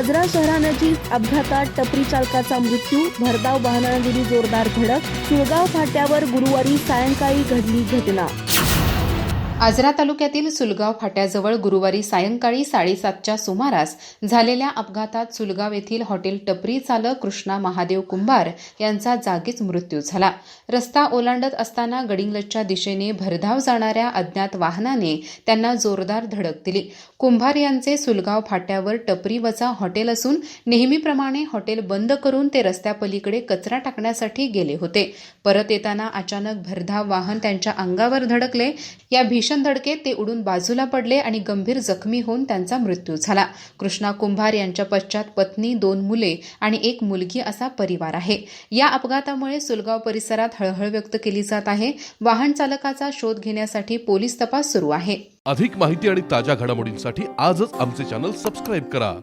आजरा शहरानजीक अपघातात टपरी चालकाचा मृत्यू भरधाव वाहनानं दिली जोरदार धडक सुळगाव फाट्यावर गुरुवारी सायंकाळी घडली घटना. आजरा तालुक्यातील सुलगाव फाट्याजवळ गुरुवारी सायंकाळी साडेसातच्या सुमारास झालेल्या अपघातात सुलगाव येथील हॉटेल टपरी चालक कृष्णा महादेव कुंभार यांचा जागीच मृत्यू झाला. रस्ता ओलांडत असताना गडिंगलजच्या दिशेने भरधाव जाणाऱ्या अज्ञात वाहनाने त्यांना जोरदार धडक दिली. कुंभार यांचे सुलगाव फाट्यावर टपरी वजा हॉटेल असून नेहमीप्रमाणे हॉटेल बंद करून ते रस्त्यापलीकडे कचरा टाकण्यासाठी गेले होते. परत येताना अचानक भरधाव वाहन त्यांच्या अंगावर धडकले. या भीषण धडकेत ते उडून बाजूला पडले आणि गंभीर जखमी होऊन त्यांचा मृत्यू झाला. कृष्णा कुंभार यांच्या पश्चात पत्नी दोन मुले आणि एक मुलगी असा परिवार आहे. या अपघातामुळे सुलगाव परिसरात हळहळ व्यक्त केली जात आहे. वाहन चालकाचा शोध घेण्यासाठी पोलीस तपास सुरू आहे. अधिक माहिती आणि ताज्या घडामोडींसाठी आजच आमचे चॅनल सबस्क्राईब करा.